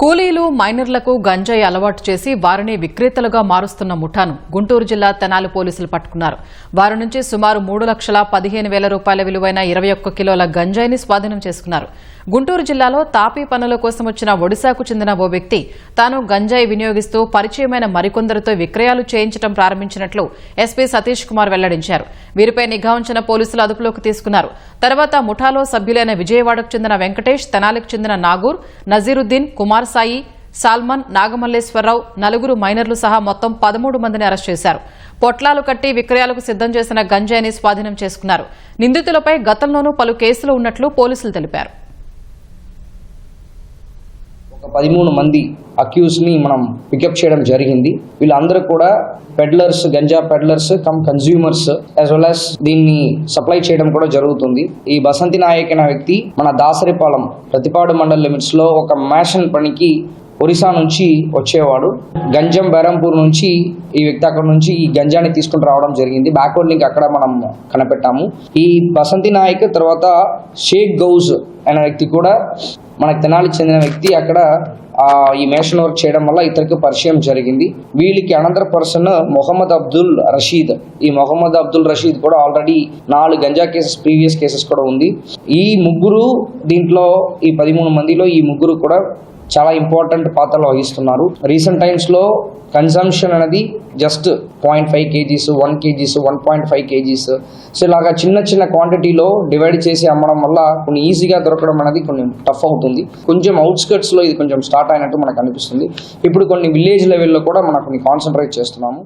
కూలీలు మైనర్లకు గంజాయి అలవాటు చేసి వారిని విక్రేతలుగా మారుస్తున్న ముఠాను గుంటూరు జిల్లా తెనాలి పోలీసులు పట్టుకున్నారు. వారి నుంచి సుమారు మూడు లక్షల పదిహేను వేల రూపాయల విలువైన ఇరవై ఒక్క కిలోల గంజాయిని స్వాధీనం చేసుకున్నారు. గుంటూరు జిల్లాలో తాపీ పనుల కోసం వచ్చిన ఒడిశాకు చెందిన ఓ వ్యక్తి తాను గంజాయి వినియోగిస్తూ పరిచయమైన మరికొందరితో విక్రయాలు చేయించడం ప్రారంభించినట్లు ఎస్పీ సతీష్ కుమార్ వెల్లడించారు. వీరిపై నిఘా ఉంచిన పోలీసులు అదుపులోకి తీసుకున్నారు. తర్వాత ముఠాలో సభ్యులైన విజయవాడకు చెందిన వెంకటేష్ తెనాలికి చెందిన నాగూర్ నజీరుద్దీన్ కుమార్ సాయి సాల్మన్ నాగమల్లేశ్వరరావు నలుగురు మైనర్లు సహా మొత్తం పదమూడు మందిని అరెస్ట్ చేశారు. పొట్లాలు కట్టి విక్రయాలకు సిద్దం చేసిన గంజాయిని స్వాధీనం చేసుకున్నారు. నిందితులపై గతంలోనూ పలు కేసులు ఉన్నట్లు పోలీసులు తెలిపారు. ఒక పదిమూడు మంది అక్యూస్ని మనం పికప్ చేయడం జరిగింది. వీళ్ళందరూ కూడా peddlers ganja peddlers cum consumers as well as దీన్ని సప్లై చేయడం కూడా జరుగుతుంది. ఈ బసంతి నాయక్ అనే వ్యక్తి మన దాసరిపాలెం ప్రతిపాడు మండల్ లిమిట్స్లో ఒక మ్యాషన్ పనికి ఒరిస్సా నుంచి వచ్చేవాడు. గంజం బెరంపూర్ నుంచి ఈ వ్యక్తి అక్కడ నుంచి ఈ గంజాన్ని తీసుకుని రావడం జరిగింది. బ్యాక్వర్డ్ లింక్ అక్కడ మనం కనిపెట్టాము. ఈ బసంతి నాయక్ తర్వాత షేక్ గౌజ్ అనే వ్యక్తి కూడా మనకు తెనాలి చెందిన వ్యక్తి. అక్కడ ఈ మేషన్ వర్క్ చేయడం వల్ల ఇతనికి పరిచయం జరిగింది. వీళ్ళకి అనదర్ పర్సన్ మొహమ్మద్ అబ్దుల్ రషీద్. ఈ మొహమ్మద్ అబ్దుల్ రషీద్ కూడా ఆల్రెడీ నాలుగు గంజా కేసెస్ ప్రీవియస్ కేసెస్ కూడా ఉంది. ఈ ముగ్గురు దీంట్లో ఈ పదిమూడు మందిలో ఈ ముగ్గురు కూడా చాలా ఇంపార్టెంట్ పాత్ర వహిస్తున్నారు. రీసెంట్ టైమ్స్లో కన్సంప్షన్ అనేది just point five kgs one kgs one point five kgs so ఇలాగా చిన్న చిన్న క్వాంటిటీలో డివైడ్ చేసి అమ్మడం వల్ల కొన్ని ఈజీగా దొరకడం అనేది కొన్ని టఫ్ అవుతుంది. కొంచెం అవుట్స్కర్ట్స్లో ఇది కొంచెం స్టార్ట్ అయినట్టు మనకు అనిపిస్తుంది. ఇప్పుడు కొన్ని విలేజ్ లెవెల్లో కూడా మనం కొన్ని కాన్సన్ట్రేట్ చేస్తున్నాము.